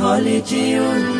holly june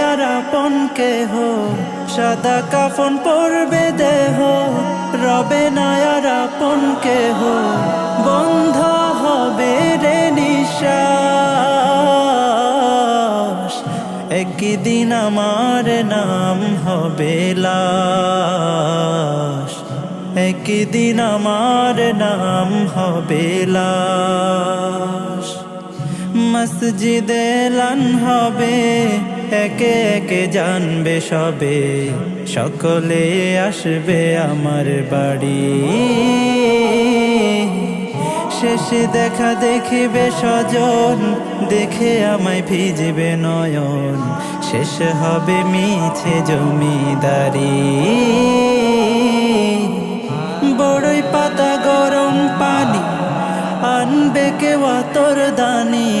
কেহ? সাদা কাফন পরবে দেহ। রবে নায়ার আপন কেহ। বন্ধ হবে রে নিশ্বাস। একদিন আমার নাম হবে লাশ। একদিন আমার নাম হবে লাশ। মসজিদে লান হবে। একে একে জানবে সবে, সকলে আসবে আমার বাড়ি। শেষে দেখা দেখিবে স্বজন, দেখে আমায় ভিজবে নয়ন। শেষ হবে মিছে জমিদারি। বড়ই পাতা গরম পানি, আনবে কেউ তোর দানি।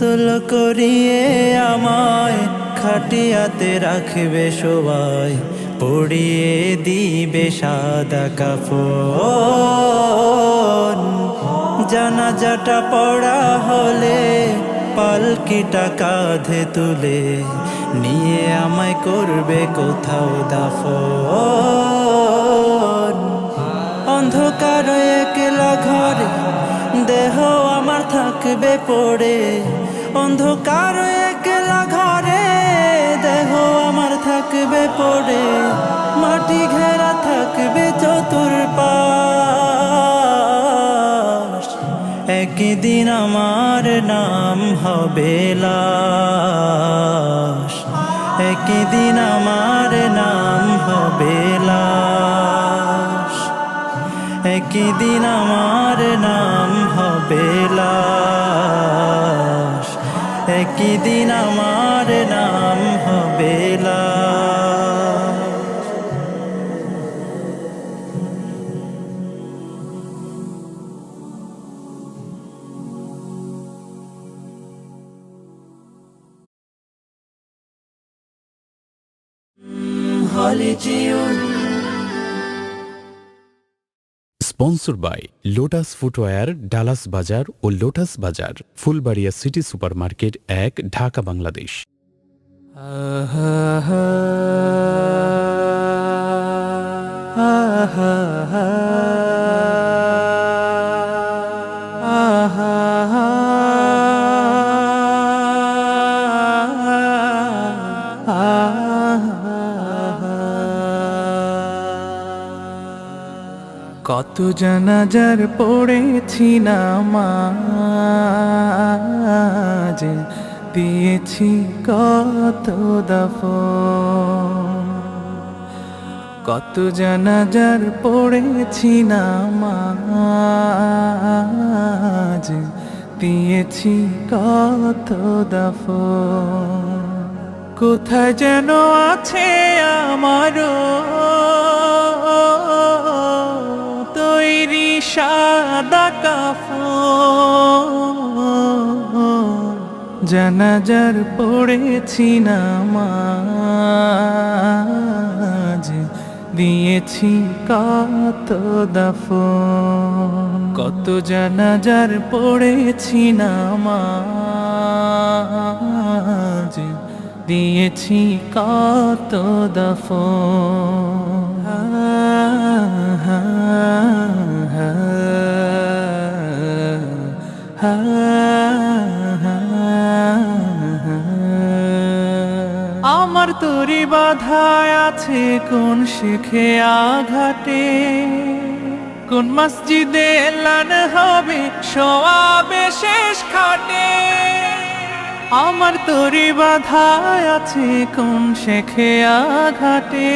গোসল করিয়ে আমায় খাটিয়াতে রাখবে সবাই। পড়িয়ে দিবে সাদা কাফন। জানাজাটা পড়া হলে পালকিটা কাঁধে তুলে নিয়ে আমায় করবে কোথাও দাফন। অন্ধকার একলা ঘরে দেহ আমার থাকবে পড়ে। অন্ধকার একলা ঘরে, দেহ আমার থাকবে পড়ে, মাটি ঘেরা থাকবে চতুর্পাশ। একদিন আমার নাম হবে লাশ। একদিন আমার নাম হবে লাশ। একদিন আমার নাম হবে লাশ। একদিন আমার নাম হবে লাশ স্পন্সর বাই লোটাস ফুটওয়্যার ডালাস বাজার ও লোটাস বাজার ফুলবাড়িয়া সিটি সুপারমার্কেট এক, ঢাকা, বাংলাদেশ। কত জানাজার পড়েছি নামাজ। দিয়েছি কত দফ কত জানাজার পড়েছি নামাজ। দিয়েছি কত দফ কোথায় যেন আছে আমারও। সাদা কাফন। জানাজার পড়েছি নামাজ, দিয়েছি কত দফ কত জানাজার পড়েছি নামাজ, দিয়েছি কত দফ আমার তরি বাধায় আছে কোন শিখে আঘাটে কোন মসজিদে এলান হবে সোয়াবে শেষ খাটে? আমার তরি বাধায় আছে কোন শেখে আঘাটে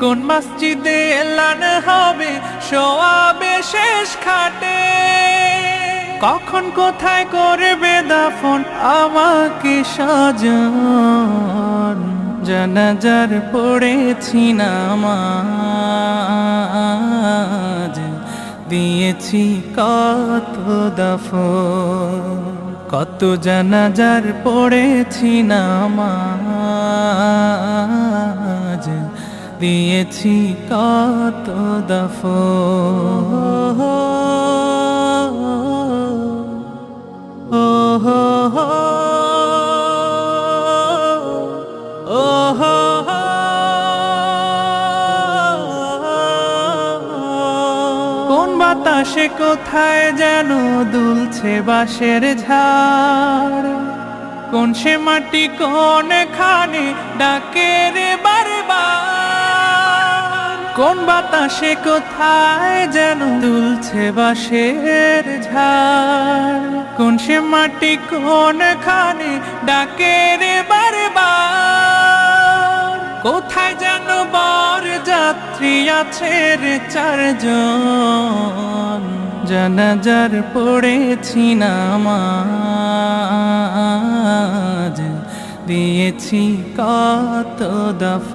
কোন মসজিদে এলান হবে? সোয়াবে শেষ খাটে। কখন কোথায় করবে দাফন? আমাকে সাজন। জানাজার পড়েছি নামাজ। দিয়েছি কত দফন। কত জানাজার পড়েছি নামাজ। দিয়েছি কত দফ কোন বাতাসে কোথায় যেন দুলছে বাঁশের ঝাড়। কোন সে মাটি কোন খানে ডাকে রে বারবার কোন বাতাসে কোথায় যেন দুলছে বাঁশের ঝাড় কোন সে মাটি কোন খানে ডাকে রে বারবার? কোথায় যেন বর যাত্রী আছে রে চারজন? জানাজার পড়েছি নামাজ। দিয়েছি কত দফ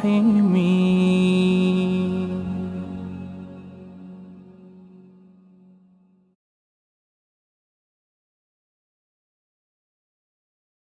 خير الراحمين